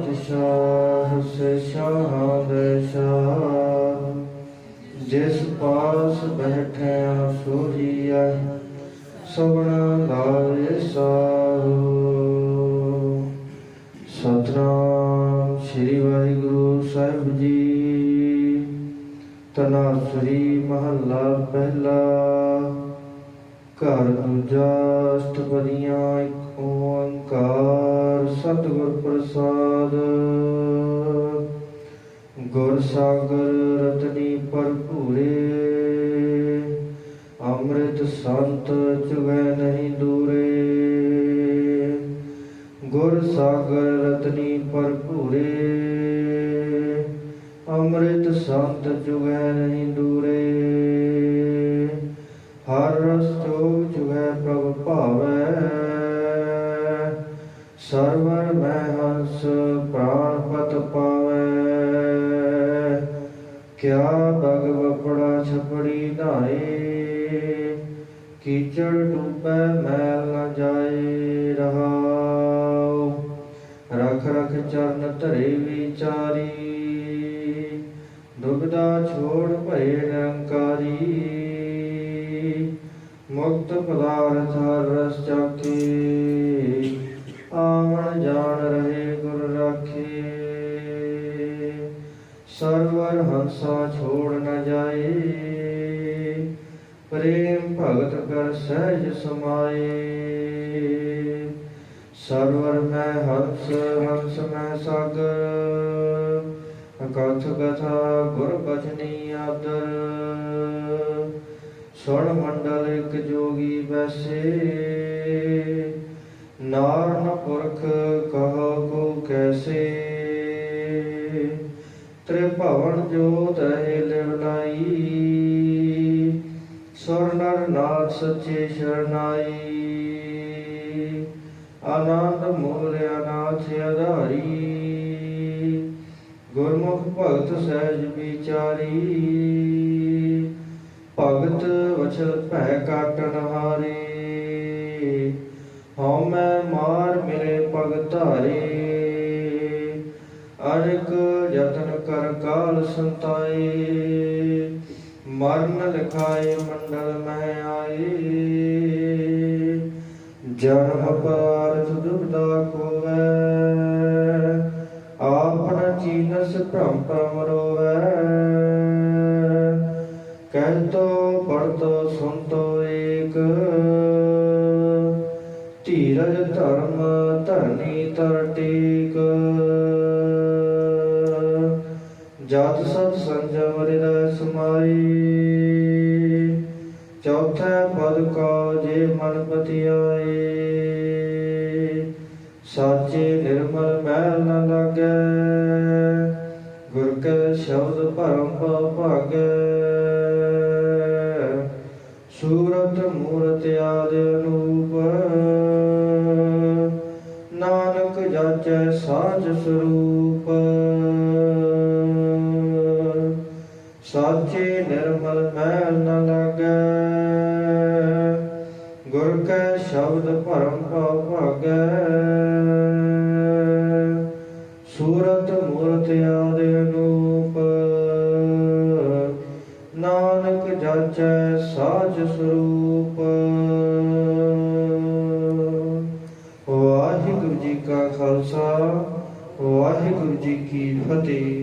ਫਤਿਹ ਸੇ ਸ਼ਾਹ ਦੇ ਜਿਸ ਪਾਸ ਬੈਠਿਆ ਸੋਜੀਆ ਸਭਨਾ ਲਾਏ ਸਾਹੂ। ਸਤਨਾਮ ਸ੍ਰੀ ਵਾਹਿਗੁਰੂ ਸਾਹਿਬ ਜੀ। ਤਨਾਸਰੀ ਮਹੱਲਾ ਪਹਿਲਾ। ਘਰ ਦੂਜਾ ਅਸ਼ਟਪਦੀਆਂ ਇੱਕ ਓੰਕਾਰ, ਸਤਿਗੁਰ ਪ੍ਰਸਾਦ। ਗੁਰ ਸਾਗਰ ਰਤਨੀ ਭਰਪੂਰੇ, ਅੰਮ੍ਰਿਤ ਸੰਤ ਚੁਗੈ ਨਹੀਂ ਦੂਰੇ। ਗੁਰ ਸਾਗਰ ਰਤਨੀ ਭਰਪੂਰੇ, ਅੰਮ੍ਰਿਤ ਸੰਤ ਚੁਗੈ ਨਹੀਂ ਦੂਰੇ। ਕੀਚੜ ਡੂਬੈ ਮੈਲ ਨ ਜਾਏ ਰਹਾਉ। ਰਖ ਰਖ ਚਰਨ ਧਰੇ ਵਿਚਾਰੀ। ਦੁਬਦਾ ਛੋੜ ਭਏ ਨਿਰੰਕਾਰੀ ਮੁਕਤ ਪਦਾਰਥ ਹਰ ਰਸ ਚਾਖੇ ਆਵਣ ਜਾਣ ਰਹੇ ਗੁਰ ਰਾਖੇ। ਸਰਵਰ ਹੰਸਾ ਛੋੜ ਸਹਿਜ ਸਮਾਏ। ਸਰਵਰ ਮੈਂ ਹੰਸ ਹੰਸ ਮੈਂ ਸਾਗਰ ਅਕਥ ਕਥਾ ਗੁਰ ਬਚਨੀ ਆਦਰ। ਸੁਣ ਮੰਡਲ ਇੱਕ ਜੋਗੀ ਵੈਸੇ ਨਾਰਨ ਪੁਰਖ ਕਹੋ ਕੋ ਕੈਸੇ। ਤ੍ਰਿਭਵਨ ਜੋਤ ਹੈ ਲਿਵਲਾਈ ਸੁਰ ਨਰ ਨਾਥ ਸੱਚੇ ਸ਼ਰਨਾਈ। ਆਨੰਦ ਮੂਲ ਅਨਾਥ ਆਧਾਰੀ ਗੁਰਮੁਖ ਭਗਤ ਸਹਿਜ ਵਿਚਾਰੀ। ਭਗਤ ਵਚਲ ਭੈ ਕਾਟਨ ਹਾਰੇ। ਹਉ ਮੈਂ ਮਾਰ ਮਿਲੇ ਭਗਤ ਧਾਰੇ। ਅਨਕ ਯਤਨ ਕਰ ਕਾਲ ਸੰਤਾਏ। ਮਰਨ ਲਿਖਾਏ ਮੰਡਲ ਮੈਂ ਆਏ। ਜਨਮ ਪਾਰਥ ਦੁਬਦਾ ਕੋਵੈ। ਆਪਨ ਚੀਨਸ ਭ੍ਰਮ ਭ੍ਰਮ ਰੋਵੈ। ਕਹਿਤੋ ਪੜਤੋ ਸੁਨਤੋ ਏਕ। ਧੀਰਜ ਧਰਮ ਧਰਨੀ ਤਰ ਮਨ ਪਤਿਆਏ ਸਾਚੇ ਨਿਰਮਲ ਮੈਲ ਨ ਲਾਗੈ। ਗੁਰ ਕੈ ਸ਼ਬਦ ਭਰਮ ਭਾਗੈ। ਸੂਰਤ ਮੂਰਤ ਆਦ ਅਨੂਪ। ਨਾਨਕ ਜਾਚੈ ਸਾਚ ਸਰੂਪ। ਸਾਚੇ ਨਿਰਮਲ ਮੈਲ ਸੂਰਤ ਮੂਰਤ ਆਦਿ ਅਨੂਪ। ਨਾਨਕ ਜਲਚੈ ਸਾਜ ਸਰੂਪ। ਵਾਹਿਗੁਰੂ ਜੀ ਕਾ ਖਾਲਸਾ, ਵਾਹਿਗੁਰੂ ਜੀ ਕੀ ਫਤਿਹ।